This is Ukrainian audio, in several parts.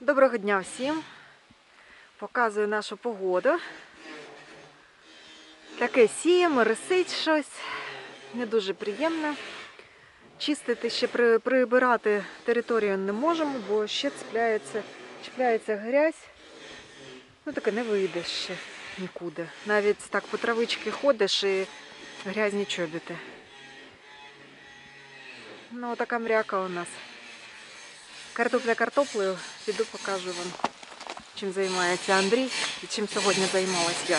Доброго дня всім. Показую нашу погоду. Таке сіємо, рисить щось. Не дуже приємно. Чистити ще прибирати територію не можемо, бо ще цепляється, чіпляється грязь. Ну таке не вийде ще нікуди. Навіть так по травички ходиш і грязні чобіти. Ну, така мряка у нас. Картопля картоплею. Піду покажу вам, чим займається Андрій і чим сьогодні займалась я.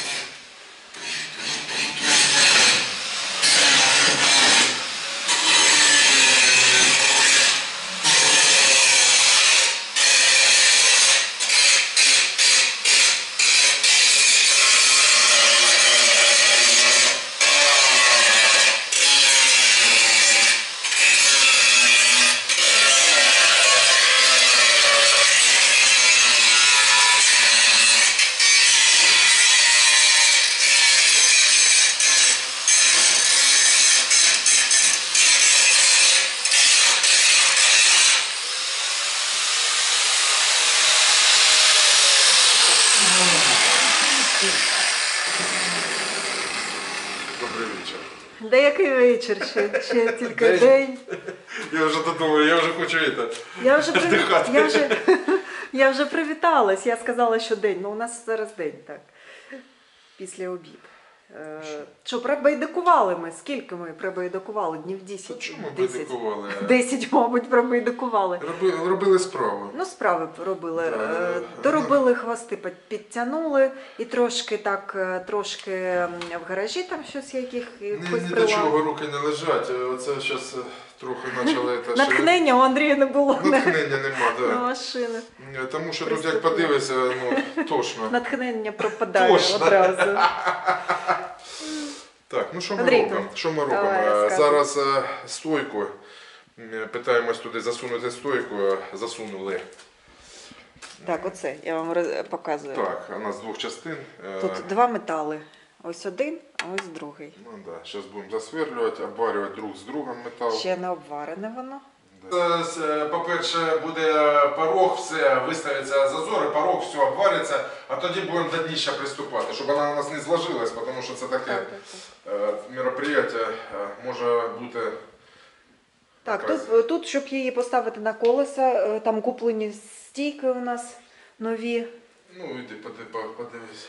Добрий вечір. Деякий вечір, ще, ще тільки День. день. Я вже додому, я вже хочу это. Я вже, приві... Я, вже... я вже привіталась. Я сказала, що день. але у нас зараз день, так. Після обід. Е, Що, прибайдикували ми? Скільки ми прибайдикували? Днів 10? Та чому 10, байдикували? 10 мабуть, прибайдикували. Робили, робили справу. Ну, справи робили. Да, Е, да. Хвости, під- підтягнули і трошки так, е, трошки в гаражі там щось яких Ні, ні до чого руки не лежать. Оце зараз трохи почали та Натхнення у Андрія не було Натхнення нема, на да. машину. Тому що тут як Приступили. подивишся, ну тошно. Натхнення пропадає одразу. Так, ну що ми Андрійко, робимо? Що ми робимо? давай, Е, розказуй. Зараз е, стойку. Питаємось туди засунути стойку, е, засунули. Так, оце я вам роз- показую. Так, вона з двох частин. Е, Тут два метали. Ось один, а ось другий. Ну да, зараз будемо засверлювати, обварювати друг з другом метал. Ще не обварене воно. Зараз, е, По-перше, буде порог, все виставиться зазори, порог, все обвариться, а тоді будемо до дніща приступати, щоб вона у нас не зложилась, тому що це таке Так, так, так. е, мероприятие е, може бути. Так, тут, тут, щоб її поставити на колеса, е, там куплені стійки у нас нові. Ну, іди подивись.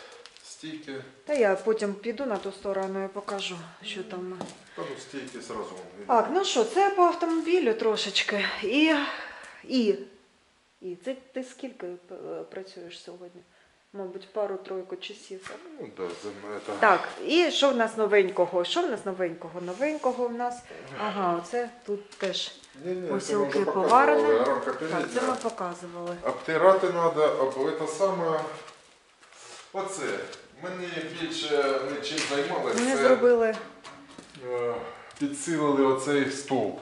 Стійки. Та я потім піду на ту сторону і покажу, що там. Та ну стійки зразу. Так, ну що, це по автомобілю трошечки. І. І. І. Це ти скільки е, працюєш сьогодні? Мабуть, пару-тройку часів. Ну, да, за- це- Так, і що в нас новенького? Що в нас новенького? Новенького в нас. Ага, оце тут теж. Ні, ні, це ми вже поварені. показували, рамка Так, це ми показували. Обтирати треба, об це саме. Оце. Мені більше ми чим займалися. Ми зробили. е, Підсилили оцей стовп.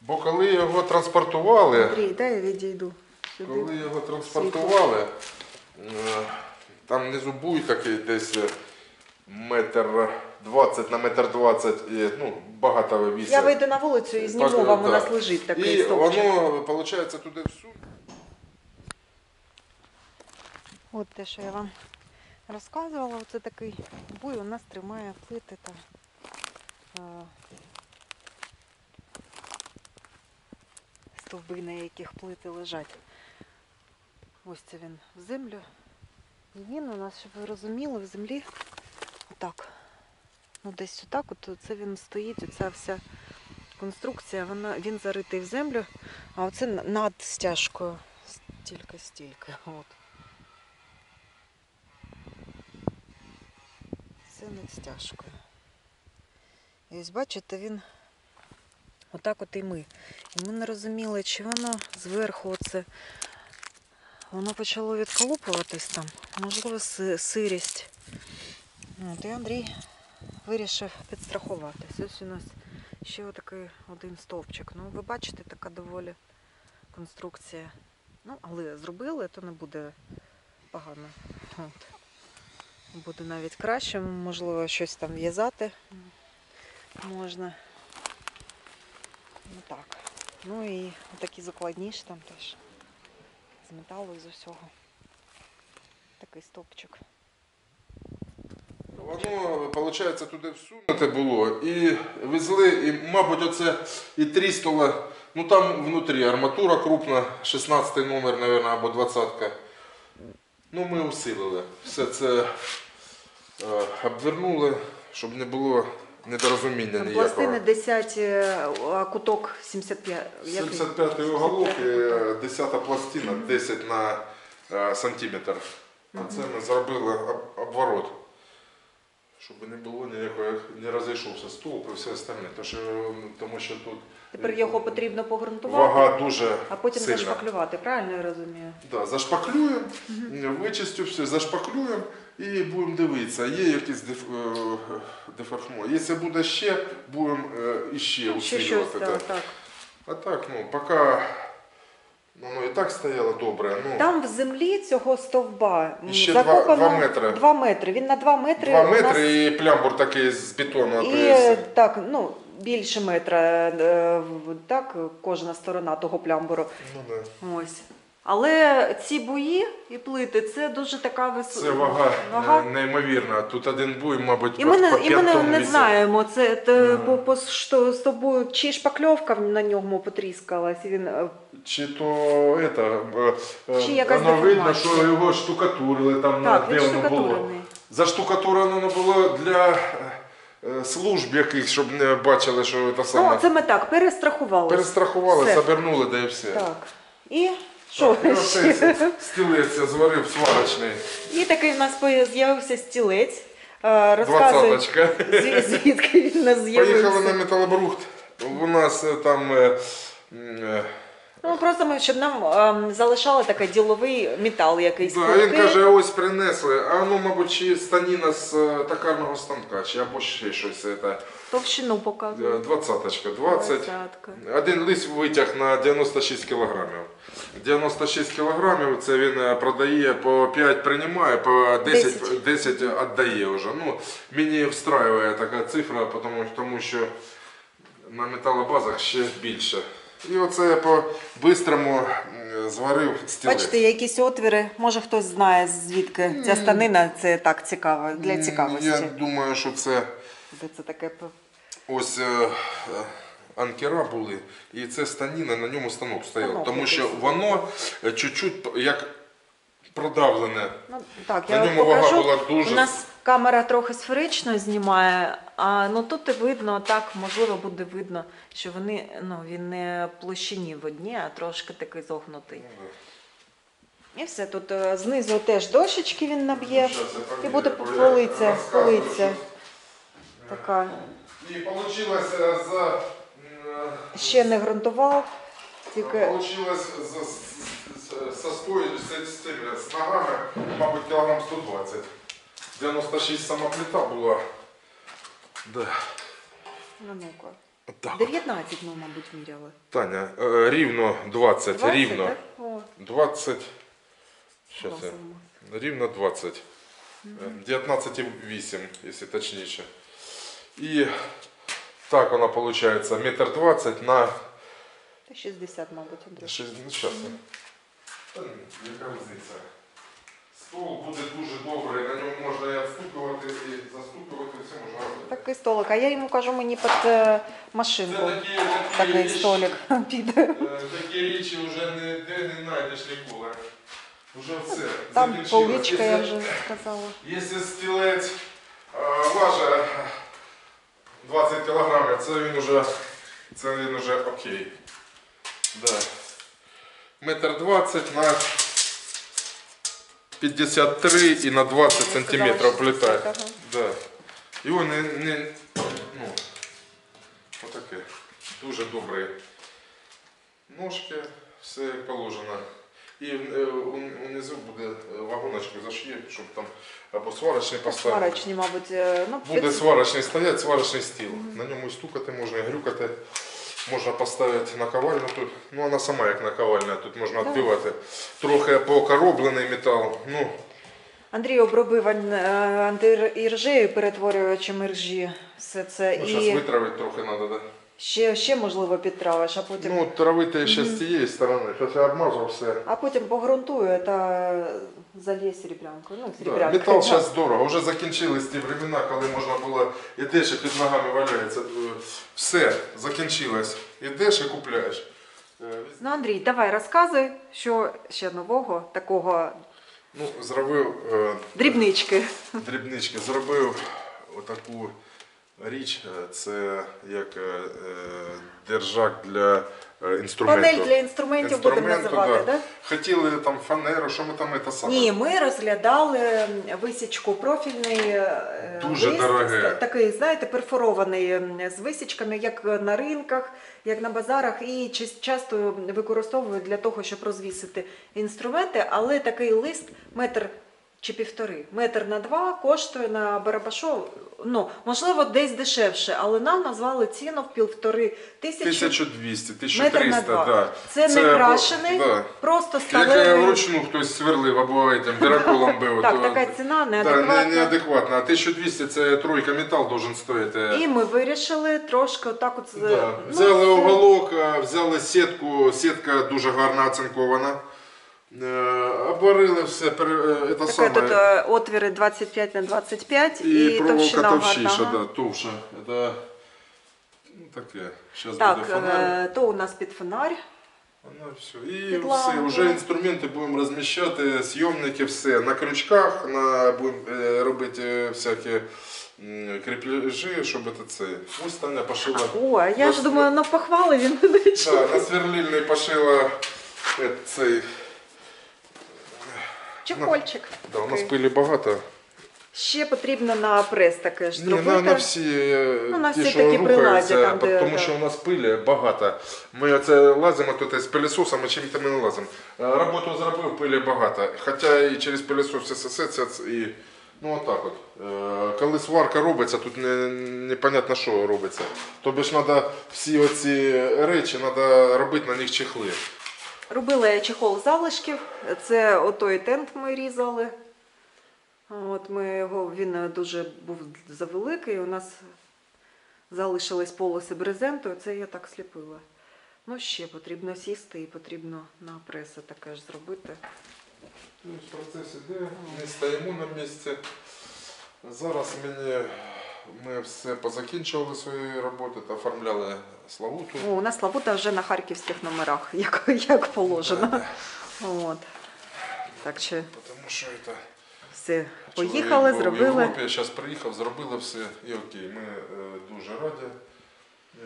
Бо коли його транспортували, Андрій, дай я відійду. Сюди. коли його транспортували, е, там внизу буй такий десь е, метр двадцять на метр двадцять, і, ну, багато вивісить. Я вийду на вулицю і зніму Так, вам, у нас лежить такий І стовпчик. воно, виходить, туди всунути. От те, що я вам розказувала, це такий буй у нас тримає плити та е, стовби, на яких плити лежать. Ось це він в землю. І він у нас, щоб ви розуміли, в землі отак. Ну, десь отак, от це він стоїть, оця вся конструкція, вона, він заритий в землю, а оце над стяжкою. Стільки-стільки. Це над стяжкою. І ось бачите, він отак от і ми. І ми не розуміли, чи воно зверху оце. Воно почало відколупуватись там. Можливо, сирість. От, і Андрій вирішив підстрахуватись. Ось у нас ще отакий один стовпчик. Ну, ви бачите, така доволі конструкція. Ну, але зробили, то не буде погано. От. Буде навіть краще, можливо, щось там в'язати можна. Ну так. Ну і такі закладні ж там теж з металу і з усього. Такий стовпчик. Воно, виходить, туди всунуте було і везли, і, мабуть, оце і трістола. Ну там внутрі арматура крупна, 16 номер, мабуть, або 20. Ну, ми усилили. Все це е, обвернули, щоб не було недорозуміння Там ніякого. пластини 10, е, а куток 75. Який? 75-й уголок і 10-та пластина 10 на е, сантиметр. А це ми зробили об- обворот. Щоб не було ніякого, не розійшовся стовп і все остальне. Тому що, тому що тут Тепер його потрібно погрунтувати, вага дуже а потім сильна. зашпаклювати, правильно я розумію? Да, зашпаклюємо, вичистю все, зашпаклюємо і будемо дивитися, є якісь деф, е, деформо. Якщо буде ще, будемо е, іще Ще щось, усилювати. да. так. А так, ну, поки воно і так стояло добре. Ну, Там в землі цього стовба м, І ще два- закопано два метри. два метри. Він на 2 метри. Два у нас- метри і плямбур такий з бетону. І так, ну, більше метра, е, в- так, кожна сторона того плямбуру. Ну, да. Ось. Але ці буї і плити це дуже така висока Це вага, е, неймовірна. Тут один буй, мабуть, І ми, не, по і ми не, не знаємо, це те, по, по, що з тобою, чи шпакльовка на ньому потріскалась, він е, Чи то это, е, е, Чи якась воно видно, що його штукатурили там, так, де воно було. Заштукатурено було для служб яких, щоб не бачили, що це саме. Ну, це ми так, перестрахувалися. Перестрахували, Все. забернули, да і все. Так. І що ще? стілець я зварив сварочний. І такий в нас поя- з'явився стілець. Е, Двадцяточка. звідки він у нас Поїхали на з'явився. металобрухт. У нас е, там е, е, Ну, просто ми, щоб нам ем, залишали такий діловий метал якийсь. Да, він каже, ось принесли, а ну, мабуть, чи станіна з е, токарного станка, чи або ще щось. Це, Товщину е, показує. двадцяточка, 20. Двадцятка. Один лист витяг на 96 кілограмів. 96 кілограмів це він е, продає по 5 приймає, по 10, 10. 10 віддає вже. Ну, мені встраює така цифра, тому, тому що на металобазах ще більше. І оце я по-бистрому зварив стілець. Бачите, якісь отвіри. Може хтось знає, звідки ця станина, це так цікаво, для цікавості. Я думаю, що це це таке ось е, е, анкера були, і це станіна, на ньому станок стояв. Тому що воно е, чуть-чуть як продавлене. Ну, так, На я ньому вага була дуже. У нас камера трохи сферично знімає, а ну тут і видно, так, можливо, буде видно, що вони, ну, він не площині в одній, а трошки такий зогнутий. І все, тут е, знизу теж дощечки він наб'є. І буде полиця, полиця така. І вийшло за. м, Ще не ґрунтував, тільки Получилось з, з, з, со стою, з, з, цими, з ногами, мабуть, кілограм 120. 96 сама плита була. Да. ну, ну-ка. Так. 19 ми, мабуть, міряли. Таня, е, рівно 20, 20, рівно. так? О, 20. Щас я. класно. Рівно 20. Е, 19,8, якщо точніше. І так вона виходить метр 20 на Та 60, мабуть, Андрій. Щось, ну, щас. я. Та ні, яка різниця. Стол буде дуже добрий, на ньому можна і відстукувати, і застукувати, все можна робити. Такий столик, а я йому кажу, мені під е, машинку. Це такі, такі, Такий річ- столик піде. е, такі речі вже ніде не знайдеш ніколи. Вже все. Там закінчилось. поличка, я вже сказала. Якщо стілець е, важить 20 кілограмів, це він уже, це він уже окей. Да. Метр 20 на 53 і на 20 сантиметрів плита. Ага. Да. Його не, не ну, отаке. Дуже добре. Ножки, все положено. І е, у- унизу буде е, вагоночки зашиє, щоб там або сварочний поставити. Сварочні, мабуть. е, Ну, Буде сварочний стоять, сварочний стіл. На ньому і стукати можна, і грюкати. Можна поставити наковальню тут. Ну вона сама як наковальня, тут можна відбивати. Трохи покороблений метал. Ну, Андрій обробив е, антиіржею, перетворювачем іржі. Все це. ну зараз І витравити трохи треба, да? Ще, ще можливо підтравиш, а потім, Ну, травити ще з цієї сторони. Зараз я обмазав все. а потім погрунтую та залє серебрянку. Ну, Да, метал зараз дорого. Вже закінчились ті времена, коли можна було ідеш і під ногами валяється. Все, закінчилось. Ідеш і купляєш. Е, Ну, Андрій, давай розказуй, що ще нового, такого Ну, зробив е, дрібнички. дрібнички, зробив отаку річ. Е, Це як е, е, держак для інструменту. Панель для інструментів будемо називати, да. так? Хотіли там фанеру, що ми там це саме. Ні, ми розглядали висічку профільний Дуже лист, дороге. такий, знаєте, перфорований з висічками, як на ринках, як на базарах, і часто використовують для того, щоб розвісити інструменти, але такий лист метр чи півтори, метр на два коштує на Барабашов, ну, можливо, десь дешевше, але нам назвали ціну в півтори тисячі. 1200, Метр на 1300, два. да. Це, не крашений, да. просто Як сталевий. вручну хтось сверлив або этим дироколом бив. Так, то- така ціна Да, неадекватна. не, неадекватно. А 1200 це тройка метал должен стоїти. І ми вирішили трошки отак от... з- Да. ну, Взяли це- уголок, е, взяли сітку, сітка дуже гарно оцинкована. Е, Обварили все, пере- е, саме. тут е, отвіри 25 на 25 і, І проволока товщіша, гарна. да, товша. Это, ну, таке. Зараз Так, буде фонарь. то у нас під фонарь. Воно все. І Під все, вже інструменти будемо розміщати, зйомники, все. На крючках на, будемо робити всякі м, кріпляжі, щоб це. Ось Таня пошила. О, я ж думаю, на похвали він не на сверлильний пошила цей. Чехольчик. Да, у нас такий. пилі багато. Ще потрібно на прес таке ж Ні, зробити. на, на всі, е, Ну, на ті, всі що такі рухаються, приладдя, там, де, тому да. що у нас пилі багато. Ми оце лазимо тут з пилісосом, а чим ми не лазимо. Е, Роботу зробив, пилі багато. Хоча і через пилісос все сосеться, і ну отак от. Е, Коли сварка робиться, тут не, непонятно, що робиться. Тобі ж треба всі оці речі, треба робити на них чехли. Робила я чехол залишків. Це отой тент ми різали. От ми його, він дуже був завеликий. У нас залишились полоси брезенту, це я так сліпила. Ну, ще потрібно сісти і потрібно на преси таке ж зробити. Ну, процес іде, ми стоїмо на місці. Зараз мені ми все позакінчували свої роботи та оформляли Славуту. О, у нас Славута вже на харківських номерах, як, як положено. От. Так що Тому що це все, поїхали, чоловік був В зробили. Європі, зараз приїхав, зробили все і окей. Ми е, дуже раді.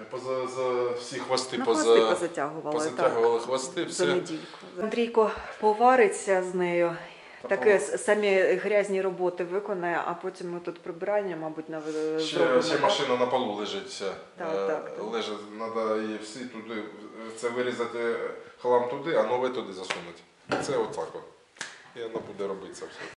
Е, Поза, за всі хвости, На поза, хвости позатягували. так. позатягували хвости, За все. недільку. Андрійко повариться з нею. Таке самі грязні роботи виконає, а потім ми тут прибирання, мабуть, на Ще, ще машина на полу лежить вся. Так, Е, так. Лежить, треба її всі туди, це вирізати хлам туди, а нове туди засунути. Це отак от. І вона буде робити це все.